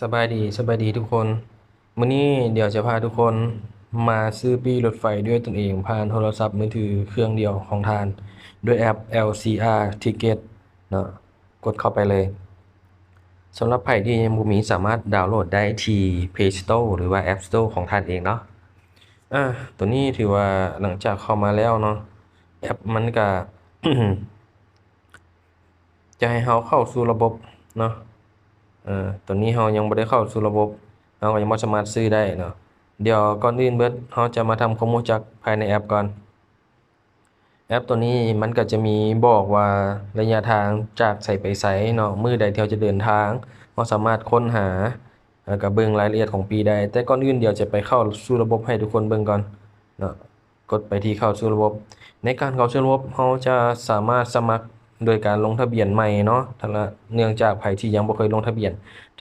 สบายดีสบายดีทุกคนมื้อนี้เดี๋ยวจะพาทุกคนมาซื้อปี้รถไฟด้วยตนเองผ่านโทรศัพท์มือถือเครื่องเดียวของทานด้วยแอป LCR Ticket เนาะกดเข้าไปเลยสำหรับใครที่ยังบ่มีสามารถดาวน์โหลดได้ที่ Play Store หรือว่า App Store ของท่านเองเนาะอ่าตัวนี้ถือว่าหลังจากเข้ามาแล้วเนาะแอปมันก็จะให้เราเข้าสู่ระบบเนาะ เออตอนนี้เรายังบ่ได้เข้าสู่ระบบเราก็ยังบ่สามารถซื้อได้เนาะเดี๋ยวก่อนอื่นเบิดเราจะมาทำความรู้จักภายในแอปก่อน แอปตัวนี้มันก็จะมีบอกว่าระยะทางจากไสไปไสเนาะมือใดที่เราจะเดินทางเราสามารถค้นหาแล้วก็เบิ่งรายละเอียดของปีได้แต่ก่อนอื่นเดี๋ยวจะไปเข้าสู่ระบบให้ทุกคนเบิ่งก่อนเนาะกดไปที่เข้าสู่ระบบ ในการเข้าสู่ระบบเราจะสามารถสมัคร โดยการลงทะเบียนใหม่เนาะถ้าละเนื่องจากไผที่ยังบ่เคยลงทะเบียน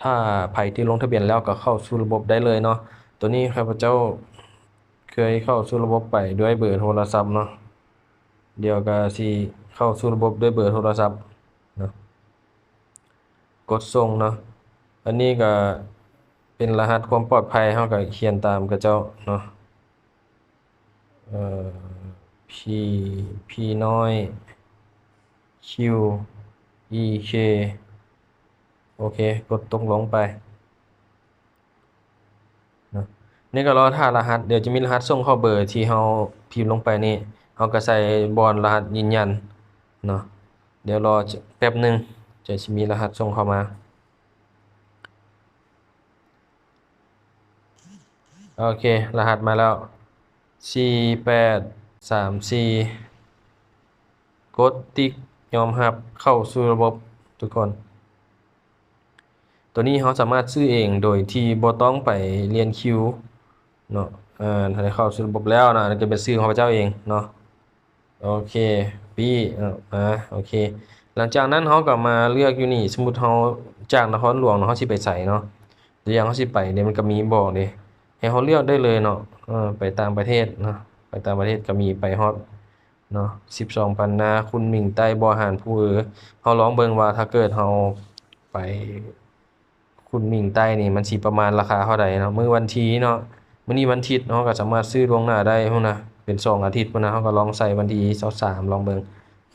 ถ้าไผที่ลงทะเบียนแล้วก็เข้าสู่ระบบได้เลยเนาะ ตัวนี้ข้าพเจ้าเคยเข้าสู่ระบบไปด้วยเบอร์โทรศัพท์เนาะ เดี๋ยวก็สิเข้าสู่ระบบด้วยเบอร์โทรศัพท์เนาะ กดส่งเนาะ อันนี้ก็เป็นรหัสความปลอดภัยเราก็เขียนตามเขาเจ้าเนาะ เอ่อ P P น้อย Q E K โอเค กดตกลงไปเนาะนี่ก็รอท่ารหัสเดี๋ยวจะมีรหัสส่งเข้าเบอร์ที่เราพิมพ์ลงไปนี่เราก็ใส่บอนรหัสยืนยันเนาะเดี๋ยวรอแป๊บหนึ่งจะมีรหัสส่งเข้ามาโอเค รหัสมาแล้ว4834กดติ๊ก ยอมรับเข้าสู่ระบบทุกคน ตัวนี้เราสามารถซื้อเองโดยที่บ่ต้องไปเรียนคิวเนาะอ่อถ้าได้เข้าสู่ระบบแล้วนะก็เป็นชื่อของพระเจ้าเองเนาะโอเคปีเอ่ออ่าโอเค หลังจากนั้นเราก็มาเลือกอยู่นี่ สมมติเราจากนครหลวงเนาะเราสิไปไสเนาะเดี๋ยวเราสิไปเดี๋ยมันก็มีบอกเด้ให้เราเลือกได้เลยเนาะเออไปต่างประเทศเนาะไปต่างประเทศก็มีไปฮอด เนาะ12ปันนาคุณหมิ่งไต้บอหารผู้เอ๋อเราลองเบิงว่าถ้าเกิดเราไป คุณหมิ่งไต้นี่มันสิประมาณราคาเท่าใดเนาะมื้อวันที่เนาะมื้อนี้วันอาทิตย์เราก็สามารถซื้อล่วงหน้าได้พุ่นนะเป็นสองอาทิตย์พุ่นน่ะเราก็ลองใส่วันที่23ลองเบิง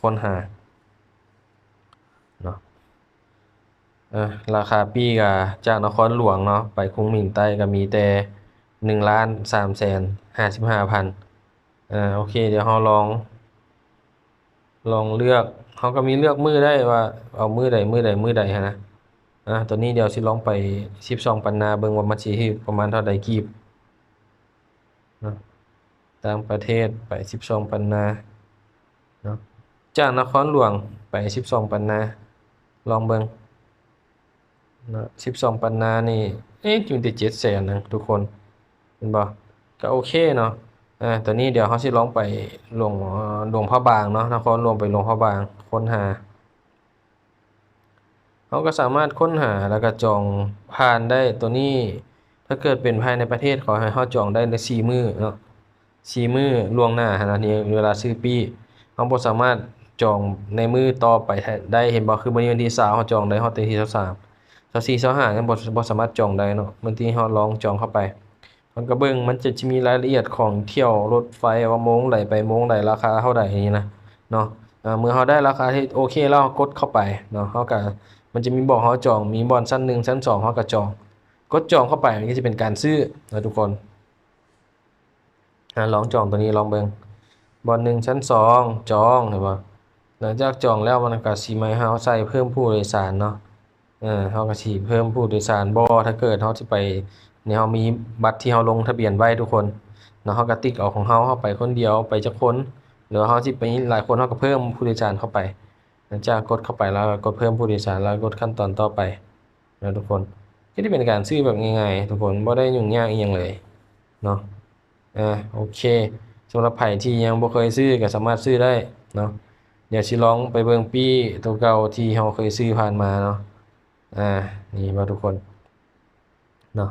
ค้นหาเนาะราคาปีก็จากนครหลวงเนาะไปคุงหมิ่งไต้ก็มีแต่1ล้าน3แสน55,000อ่าโอเค เดี๋ยวเราลอง ลองเลือกเราก็มีเลือกมือได้ว่าเอามือใดมือใดมือใดหั้นนะอ่าตัวนี้เดี๋ยวสิลองไป12ปันนาเบิ่งว่ามันสิอยู่ประมาณเท่าใดกีบเนาะตางประเทศไป12ปันนาเนาะจากนครหลวงไป12ปันนา ลองเบิ่งเนาะ12ปันนานี่เอ๊ะอยู่ที่700,000นึงทุกคนเห็นบ่ก็โอเคเนาะ อ่าตัวนี้เดี๋ยวเราสิลองไปหลวงหลวงพระบางเนาะนครหลวงไปหลวงพระบางค้นหาเราก็สามารถค้นหาแล้วก็จองผ่านได้ตัวนี้ ถ้าเกิดเป็นภายในประเทศขอให้เราจองได้ใน4มื้อเนาะ4มื้อล่วงหน้าธนะนี่เวลาซื้อปีเราบ่สามารถจองในมือต่อไปได้เห็นบ่คือมื้อนี้วันที่20เราจองได้ฮอดวันที่23 24 25ยังบ่บ่สามารถจองได้เนาะบางทีเราลองจองเข้าไป มันก็เบิ่งมันจะมีรายละเอียดของเที่ยวรถไฟว่าโมงใดไปโมงใดราคาเท่าใดอย่างนี้นะเนาะเมื่อเราได้ราคาที่โอเคแล้วเรากดเข้าไปเนาะเราก็มันจะมีบอกเราจองมีบอนชั้น1ชั้น2เราก็จอง กดจองเข้าไปมันก็จะเป็นการซื้อนะทุกคนลองจองตัวนี้ลองเบิ่งบอลหน1ชั้น2จองเห็นบ่หลังจากจองแล้วมันก็สิมาให้เราใส่เพิ่มผู้โดยสารเนาะเออเราก็สิเพิ่มผู้โดยสารบ่ถ้าเกิดเราสิไป เนี่ยเรามีบัตรที่เราลงทะเบียนไว้ทุกคนเนาะเราก็ติ๊กเอาของเราเราไปคนเดียวไปจักคนหรือว่าเราสิไปหลายคนเราก็เพิ่มผู้โดยสารเข้าไปหลังจากกดเข้าไปแล้วกดเพิ่มผู้โดยสารแล้วกดขั้นตอนต่อไปนะทุกคนก็จะเป็นการซื้อแบบง่ายๆทุกคนบ่ได้ยุ่งยากอีหยังเลยเนาะอ่าโอเคสำหรับไผที่ยังบ่เคยซื้อก็สามารถซื้อได้เนาะเดี๋ยวสิลองไปเบิ่งปีตัวเก่าที่เราเคยซื้อผ่านมาเนาะอ่านี่มาทุกคนเนาะ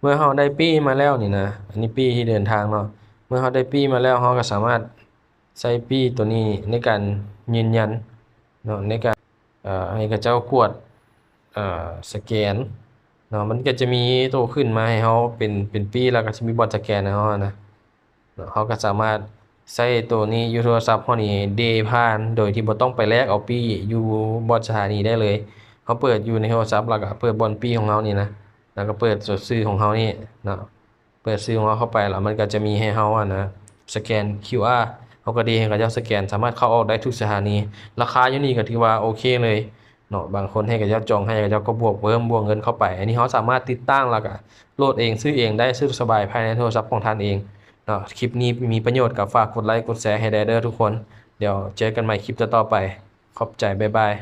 เมื่อเราได้ปีมาแล้วนี่นะ อันนี้ปีที่เดินทางเนาะ เมื่อเราได้ปีมาแล้วเราก็สามารถใช้ปีตัวนี้ในการยืนยันเนาะในการให้เขาเจ้ากวดสแกนเนาะมันก็จะมีโตขึ้นมาให้เราเป็นเป็นปีแล้วก็สิมีบอทสแกนให้เรานะเนาก็สามารถใช้ตัวนี้อยู่โทรศัพท์เรานี่เดผ่านโดยที่บ่ต้องไปแลกเอาปี้อยู่บอนสถานีได้เลยเราเปิดอยู่ในโทรศัพท์แล้วก็เปิดบอนปี้ของเรานี่นะ แล้วก็เปิดชื่อของเรานี่เนาะเปิดชื่อของเราเข้าไปแล้วมันก็จะมีให้เราอะนะสแกน QR เราก็ดีให้เขาเจ้าสแกน สามารถเข้าออกได้ทุกสถานี ราคาอยู่นี่ก็ถือว่าโอเคเลยเนาะบางคนให้กับเจ้าจองให้กับเจ้าก็บวกเพิ่มบวกเงินเข้าไป อันนี้เขาสามารถติดตั้งแล้วก็โหลดเองซื้อเองได้ซื้อสบายภายในโทรศัพท์ของท่านเองเนาะคลิปนี้มีประโยชน์กับฝากกดไลค์กดแชร์ให้ได้เด้อทุกคน เดี๋ยวเจอกันใหม่คลิปต่อไป ขอบใจบ๊ายบาย